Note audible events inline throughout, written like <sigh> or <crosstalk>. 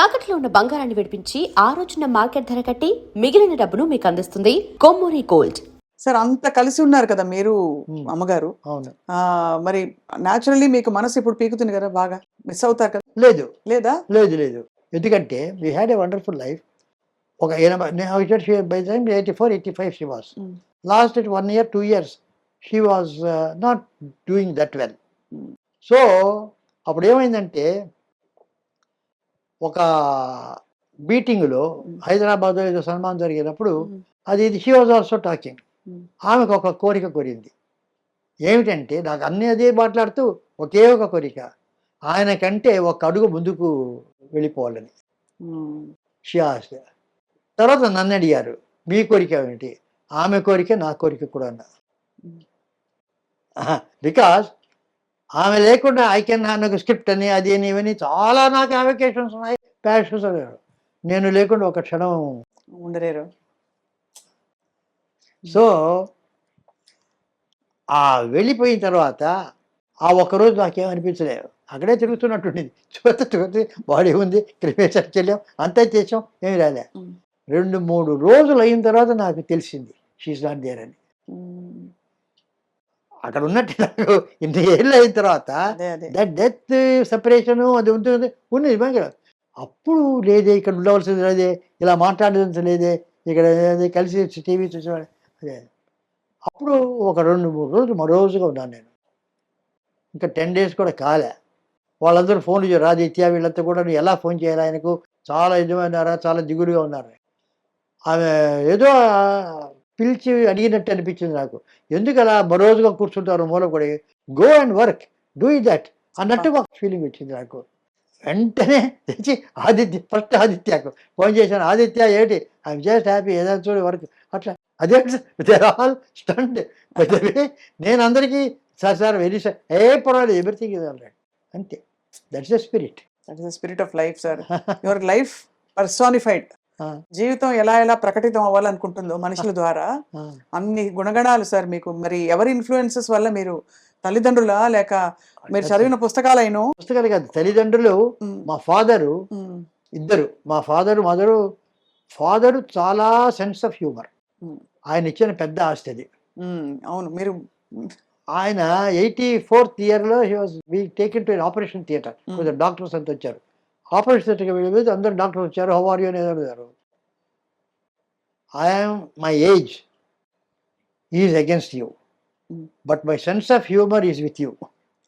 తాకట్లో ఉన్న బంగారాన్ని విడిపించి ఆ రోజున మార్కెట్ ధర కట్టి మిగిలిన డబ్బును మీకు అందిస్తుంది కొమ్మూరి గోల్డ్. సార్ అంత కలిసి ఉన్నారు కదా మీరు. అమ్మగారు. అవును. ఆ, మరి న్యాచురల్లీ మీకు మనసు ఇప్పుడు పీకుతుంది కదా బాగా. మిస్ అవుతారు కదా. లేదు. లేదా? లేదు లేదు. ఎందుకంటే we had a wonderful life ఒక ఎనభై by time eighty four eighty five she was. Last it one year two years she was not doing that well. So అప్పుడు ఏమైందంటే ఒక మీటింగ్లో Mm. హైదరాబాద్లో ఏదో సన్మానం జరిగినప్పుడు Mm. అది ఇది షీ వాజ్ ఆల్సో టాకింగ్. ఆమెకు ఒక కోరిక కోరింది ఏమిటంటే నాకు అన్ని అదే మాట్లాడుతూ ఒకే ఒక కోరిక ఆయన కంటే ఒక అడుగు ముందుకు వెళ్ళిపోవాలని Hmm. షియాస్ తర్వాత నన్ను అడిగారు మీ కోరిక ఏమిటి ఆమె కోరిక నా కోరిక కూడా Mm. బికాస్ ఆమె లేకుండా ఐ కెన్ నాకు స్క్రిప్ట్ అని అది అని ఇవన్నీ చాలా నాకు అప్లికేషన్స్ ఉన్నాయి. ప్యాషన్స్ నేను లేకుండా ఒక క్షణం ఉండలేరు. సో ఆ వెళ్ళిపోయిన తర్వాత ఆ ఒక్కరోజు నాకేం అనిపించలేదు. అక్కడే తిరుగుతున్నట్టుండింది. చూస్తే చూస్తే బాడీ ఉంది క్రిమేచర్ చెల్లాం అంతా చేసాం ఏమి రాలే. రెండు మూడు రోజులు అయిన తర్వాత నాకు తెలిసింది షీఈ్ నాట్ దేర్ అని. అక్కడ ఉన్నట్టు నాకు ఇన్ని ఏళ్ళు అయిన తర్వాత దట్ డెత్ సెపరేషను అది ఉంటుంది ఉన్నది బాగా అప్పుడు లేదే ఇక్కడ ఉండవలసింది లేదే ఇలా మాట్లాడవలసింది లేదే ఇక్కడ కలిసి టీవీ చూసేవాడు. అదే. అప్పుడు ఒక రెండు మూడు రోజులు మరో రోజుగా ఉన్నాను నేను. ఇంకా టెన్ డేస్ కూడా కాలే. వాళ్ళందరూ ఫోన్లు చేయరు ఆదిత్య వీళ్ళంతా కూడా నువ్వు ఎలా ఫోన్ చేయాలి ఆయనకు? చాలా ఇదమైనారా చాలా దిగులుగా ఉన్నారు? ఆమె ఏదో పిలిచి అడిగినట్టు అనిపించింది నాకు. ఎందుకు అలా మరో రోజుగా కూర్చుంటారు మూల కూడా go and work do that అన్నట్టుగా ఒక ఫీలింగ్ వచ్చింది నాకు. వెంటనే తెచ్చి ఆదిత్య ఫస్ట్ ఆదిత్యకు ఫోన్ చేశాను. ఆదిత్య ఏంటి ఐఎమ్ జస్ట్ హ్యాపీ ఏదైనా చూడు వర్క్ అట్లా. అదే దేర్ ఆల్ స్టండ్ నేను అందరికీ సార్ సార్ వెరీ సార్. ఏ పర్వాలేదు ఎవ్రీథింగ్ ఇది ఆల్రెడీ అంతే. That's the spirit that is the spirit of life sir your life personified జీవితం ఎలా ఎలా ప్రకటితం అవ్వాలనుకుంటుందో మనుషుల ద్వారా అన్ని గుణగణాలు సార్ మీకు. మరి ఎవరి ఇన్ఫ్లుయెన్సెస్ వల్ల మీరు తల్లిదండ్రుల లేక మీరు చదివిన పుస్తకాలైన? పుస్తకాలు కాదు తల్లిదండ్రులు మా ఫాదరు ఇద్దరు. మా ఫాదరు మదరు ఫాదరు చాలా సెన్స్ ఆఫ్ హ్యూమర్. ఆయన ఇచ్చిన పెద్ద ఆస్తి అది. అవును మీరు ఆయన ఎయిటీ ఫోర్త్ ఇయర్లో he was we taken to operation theatre. Doctors అంతా వచ్చారు. ఆపరేషన్ థియేటర్కి వెళ్ళి అందరు డాక్టర్స్ వచ్చారు. How are you? అనేది అడిగారు. I'm my age is against you. But my sense of humour is with you.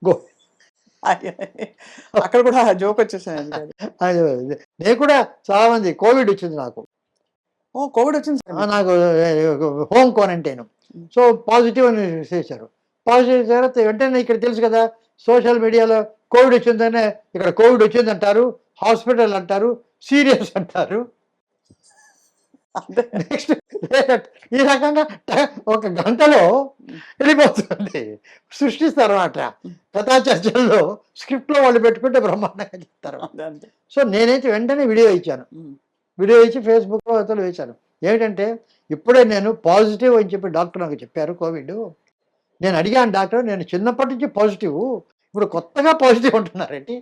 Go. అక్కడ కూడా జోక్ వచ్చేసాను <laughs> నేను కూడా చాలా మంది కోవిడ్ వచ్చింది నాకు. ఓ కోవిడ్ వచ్చింది నాకు హోమ్ క్వారంటైన్. సో పాజిటివ్ అని చేశారు. పాజిటివ్ తర్వాత వెంటనే ఇక్కడ తెలుసు కదా సోషల్ మీడియాలో కోవిడ్ వచ్చిందనే ఇక్కడ కోవిడ్ వచ్చింది అంటారు హాస్పిటల్ అంటారు సీరియస్ అంటారు. అంతే. నెక్స్ట్ ఈ రకంగా ఒక గంటలో వెళ్ళిపోతుంది. సృష్టిస్తారు అన్నమాట. కథా చర్చల్లో స్క్రిప్ట్లో వాళ్ళు పెట్టుకుంటే బ్రహ్మాండంగా చెప్తారు. సో నేనైతే వెంటనే వీడియో ఇచ్చాను. వీడియో ఇచ్చి ఫేస్బుక్లో అతను వేశాను. ఏమిటంటే ఇప్పుడే నేను పాజిటివ్ అని చెప్పి డాక్టర్ నాకు చెప్పారు కోవిడ్. నేను అడిగాను డాక్టర్ నేను చిన్నప్పటి నుంచి పాజిటివ్. ఇప్పుడు కొత్తగా positive అంటున్నారేంటి?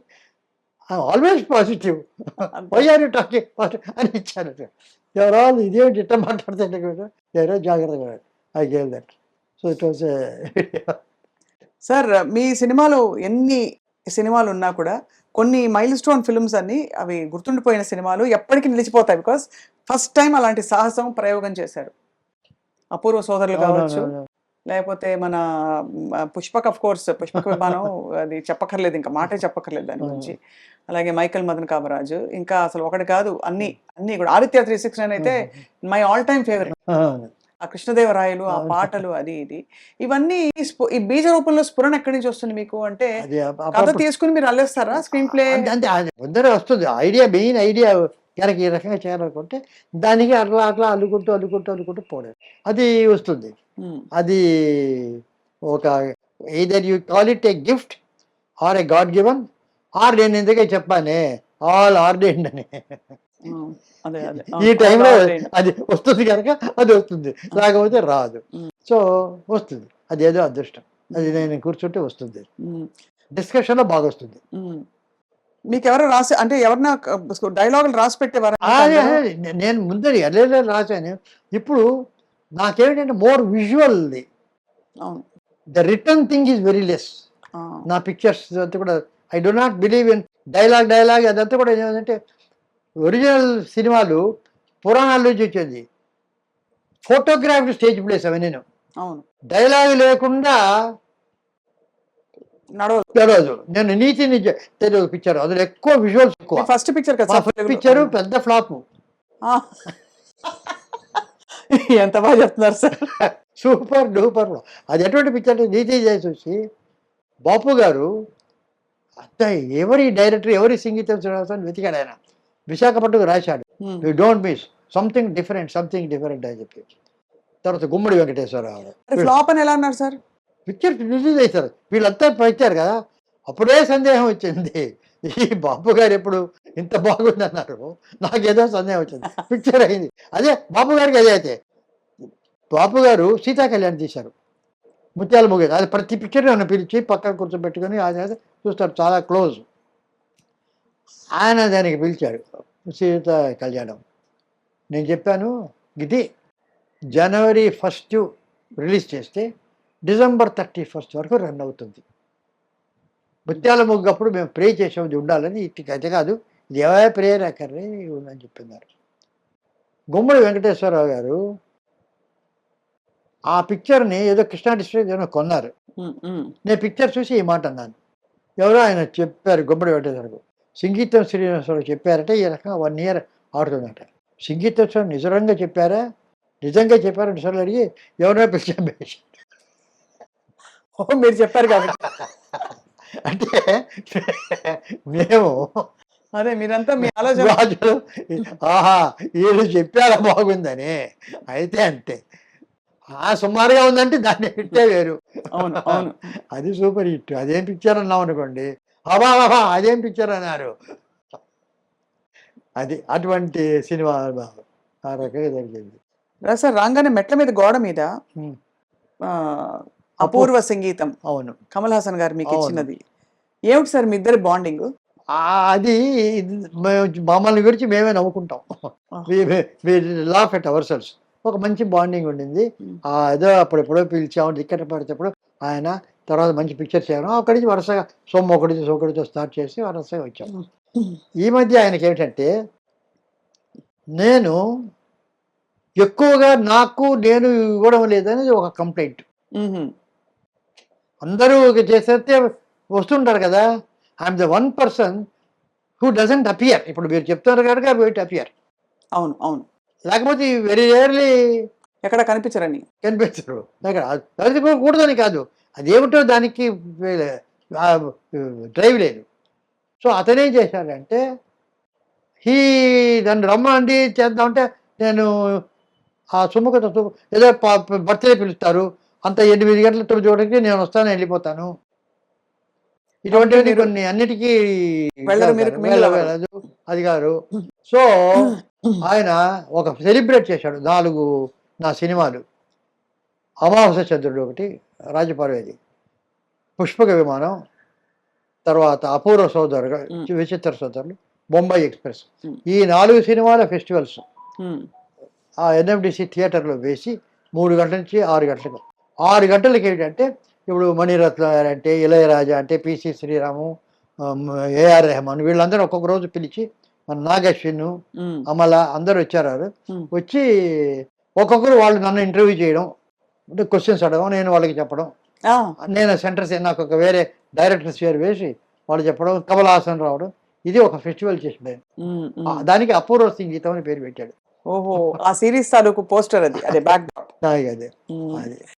Always positive why are you talking positive అని ఇచ్చాను ఎవరో ఇదేమిటి ఇట్ట మాట్లాడుతుంటే ఎవరో జాగ్రత్తగా I gave that so it was sir మీ సినిమాలు ఎన్ని సినిమాలు ఉన్నా కూడా కొన్ని మైల్ స్టోన్ ఫిల్మ్స్ అన్ని అవి గుర్తుండిపోయిన సినిమాలు ఎప్పటికీ నిలిచిపోతాయి బికాస్ ఫస్ట్ టైం అలాంటి సాహసం ప్రయోగం చేశారు. అపూర్వ సోదరులు కావచ్చు. లేకపోతే మన పుష్పక్ ఆఫ్ కోర్స్ పుష్పక విమానం <laughs> అది చెప్పక్కర్లేదు ఇంకా మాటే చెప్పక్కర్లేదు దాని గురించి. అలాగే మైకల్ మదన్ కామరాజు ఇంకా అసలు ఒకటి కాదు అన్ని అన్ని కూడా. ఆదిత్య త్రీ సిక్స్ నైన్ అయితే మై ఆల్ టైమ్ ఫేవరెట్. ఆ కృష్ణదేవరాయలు ఆ. పాటలు అది ఇది. ఇవన్నీ ఈ బీజ రూపంలో స్ఫురణ ఎక్కడి నుంచి వస్తుంది మీకు? అంటే కథ తీసుకుని మీరు అల్లేస్తారా స్క్రీన్ ప్లే? ముందరే వస్తుంది. ఐడియా మెయిన్ ఐడియా కనుక ఈ రకంగా చేయాలనుకుంటే దానికి అట్లా అట్లా అల్లుకుంటూ అల్లుకుంటూ అల్లుకుంటూ పోలేదు. అది వస్తుంది. అది ఒక either you call it a gift or a god given or నేను ఇందుకే చెప్పానే? ఆల్ ఆర్డెండ్ అని. ఈ టైంలో అది వస్తుంది కనుక అది వస్తుంది. లేకపోతే రాదు. Mm. సో వస్తుంది. అది ఏదో అదృష్టం. అది నేను కూర్చుంటే వస్తుంది. డిస్కషన్లో బాగా వస్తుంది మీకు ఎవరు రాసి అంటే ఎవరన్నా డైలాగులు రాసి పెట్టేవారా? నేను ముందర ఎల్లే రాశాను. ఇప్పుడు నాకేమిటంటే మోర్ విజువల్ది. అవును. The return thing is very less. నా పిక్చర్స్ అంతా కూడా I do not believe in dialogue dialogue అదంతా కూడా ఏమంటే ఒరిజినల్ సినిమాలు పురాణాల నుంచి వచ్చింది ఫోటోగ్రాఫీ స్టేజ్ ప్లేస్ అవి నేను అవును. డైలాగ్ లేకుండా నడవదు. నేను నీతి తెలియదు పిక్చర్ అందులో ఎక్కువ విజువల్స్ ఎక్కువ. ఫస్ట్ పిక్చర్ కదా. పిక్చర్ పెద్ద ఫ్లాప్. ఎంత బాగా చెప్తున్నారు సార్? సూపర్ డూపర్ అది ఎటువంటి పిక్చర్ నీతి చేసి వచ్చి బాపు గారు అంత ఎవరి డైరెక్టర్ ఎవరి సంగీతం శ్రీనివాసన్ వెతికాడు ఆయన. విశాఖపట్నం రాశాడు. You don't miss something different something different అని చెప్పి. తర్వాత గుమ్మడి వెంకటేశ్వరరావు ఫ్లాప్ అని ఎలా అన్నారు సార్? పిక్చర్ రిలీజ్ చేశారు. వీళ్ళంతా పెట్టారు కదా. అప్పుడే సందేహం వచ్చింది. ఈ బాబు గారు ఎప్పుడు ఇంత బాగుంది అన్నారు నాకేదో సందేహం వచ్చింది. పిక్చర్ అయింది. అదే బాబు గారికి అదే అయితే. బాబు గారు సీతా కళ్యాణ్ తీశారు. ముత్యాల ముగేది అది ప్రతి పిక్చర్ నన్ను పిలిచి పక్కన కూర్చోబెట్టుకొని ఆయన చూస్తారు. చాలా క్లోజ్ ఆయన దానికి పిలిచాడు. సీత కళ్యాణం. నేను చెప్పాను ఇది జనవరి ఫస్ట్ రిలీజ్ చేస్తే డిసెంబర్ థర్టీ ఫస్ట్ వరకు రన్ అవుతుంది. ముత్యాల ముగ్గప్పుడు మేము ప్రే చేసాం ఇది ఉండాలని ఇటు అయితే కాదు ఇది ఏవే ప్రేయర్ అక్కర్రే ఉందని చెప్పినారు. గుమ్మడి వెంకటేశ్వరరావు గారు ఆ పిక్చర్ని ఏదో కృష్ణా డిస్ట్రిక్ట్ ఏదో కొన్నారు. నేను పిక్చర్ చూసి ఈ మాట అన్నాను. ఎవరో ఆయన చెప్పారు గుమ్మడి వెంకటేశ్వరరావు సంగీతం శ్రీనివాసరావు చెప్పారంటే ఈ రకంగా వన్ ఇయర్ ఆడుతుందట. సంగీతం నిజంగా చెప్పారా? నిజంగా చెప్పారా? నిజంగా అడిగి ఎవరో పిలిచాం మీరు చెప్పారు కాబట్టి అంటే మేము అదే మీరంతా మీ ఆలోచన రాజులు ఆహా వీళ్ళు చెప్పారా బాగుందని. అయితే అంతే. ఆ సుమారుగా ఉందంటే దాన్ని హిట్టే వేరు. అవును అవును. అది సూపర్ హిట్. అదేం పిక్చర్ అన్నాం అనుకోండి. అబా అబా అదేం పిక్చర్ అన్నారు. అది అటువంటి సినిమా ఆ రకంగా జరిగింది. సార్ రాగానే మెట్ల మీద గోడ మీద అపూర్వ సంగీతం. అవును. కమల్ హాసన్ గారు మీకు. ఇచ్చినది. ఏమిటి సార్ మీ ఇద్దరి బాండింగ్? అది మేము మమ్మల్ని గురించి మేమే నవ్వుకుంటాం. లాఫ్ ఎట్ అవర్ సెల్స్ ఒక మంచి బాండింగ్ ఉండింది. ఆ ఏదో అప్పుడెప్పుడో పిలిచాము టికెట్ పడినప్పుడు ఆయన తర్వాత మంచి పిక్చర్ చేయడం అక్కడి నుంచి వరుసగా సొమ్ము ఒకటితో సొకటితో స్టార్ట్ చేసి వరుసగా వచ్చాం. ఈ మధ్య ఆయనకి ఏమిటంటే నేను ఎక్కువగా నాకు నేను ఇవ్వడం లేదనేది ఒక కంప్లైంట్ అందరూ చేసేస్తే వస్తుంటారు కదా. I'm the one person who doesn't appear ఇప్పుడు మీరు చెప్తున్నారు కనుక వెయిట్ అపియర్ అవును అవును. లేకపోతే వెరీ రేర్లీ ఎక్కడ కనిపించరని. కనిపించరు. అది కూడదని కాదు. అదేమిటో దానికి డ్రైవ్ లేదు. సో అతనేం చేశాడంటే హీ నన్ను రమ్మండి చేద్దామంటే నేను ఆ సుముఖత ఏదో బర్త్డే పిలుస్తారు. అంత ఎనిమిది గంటల తొమ్మిది గంటలకి నేను వస్తాను వెళ్ళిపోతాను. ఇటువంటివి మీరు కొన్ని అన్నిటికీ అది గారు సో ఆయన ఒక సెలబ్రేట్ చేశాడు నాలుగు నా సినిమాలు. అమావాస్య చంద్రుడు ఒకటి రాజపర్వేది పుష్పక విమానం తర్వాత అపూర్వ సోదరు. విచిత్ర సోదరులు బొంబాయి ఎక్స్ప్రెస్. ఈ నాలుగు సినిమాల ఫెస్టివల్స్. ఆ ఎన్ఎండిసి థియేటర్లో వేసి మూడు గంటల నుంచి ఆరు గంటలకు ఆరు గంటలకి ఏంటంటే ఇప్పుడు మణిరత్న గారు అంటే ఇళయరాజా అంటే పిసి శ్రీరాము ఏఆర్ రెహమాన్ వీళ్ళందరూ ఒక్కొక్క రోజు పిలిచి మన నాగశ్విన్ అమల అందరూ వచ్చారు. వచ్చి ఒక్కొక్కరు వాళ్ళు నన్ను ఇంటర్వ్యూ చేయడం అంటే క్వశ్చన్స్ అడగడం నేను వాళ్ళకి చెప్పడం. నేను సెంటర్స్ నాకు ఒక వేరే డైరెక్టర్స్ పేరు వేసి వాళ్ళు చెప్పడం కమల్ హాసన్ రావడం ఇది ఒక ఫెస్టివల్ చేసింది. దానికి అపూర్వ సంగీతం అని పేరు పెట్టాడు. ఓహో ఆ సిరీస్ తాలూకు పోస్టర్ అది అదే బ్యాక్ అదే. అది.